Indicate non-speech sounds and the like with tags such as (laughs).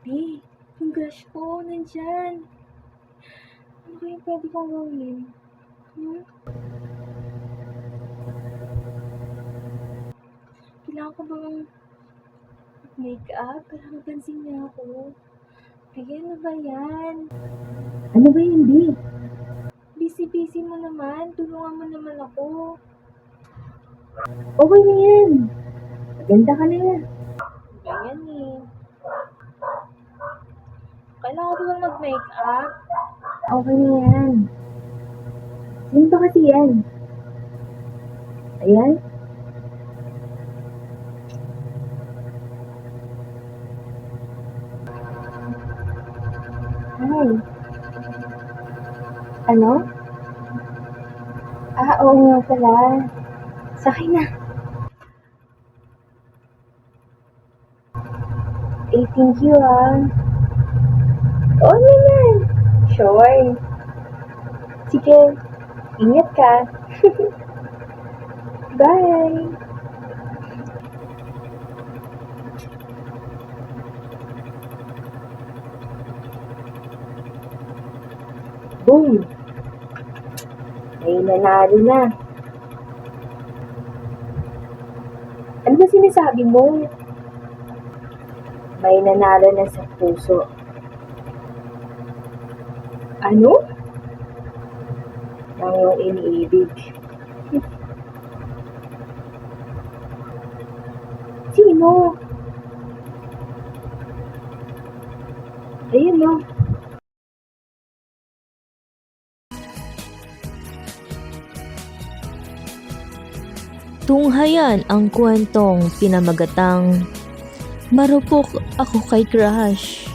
Di, yung crush ko, nandyan. Ano kaya pwede kong gawin? Hmm? Kailangan ko bang make-up para mapansin niya ako? Kaya ano ba yan? Ano ba hindi? Busy-busy mo naman. Tulungan mo naman ako. Okay na yan. Maganda ka na Kailangan ko bang mag-makeup? Okay na yan. Ba kasi yan? Ayan? Hi. Ano? Ah, oo nga pala. Sakay na. 18Q ah. Oo naman. Sure. Sige. Ingat ka. (laughs) Bye. Boom. May nanalo na. Ano ba sinasabi mo? May nanalo na sa puso. Ano? Ang iyong iniibig. Sino? Ayun no. Tunghayan ang kwentong pinamagatang Marupok ako kay crush.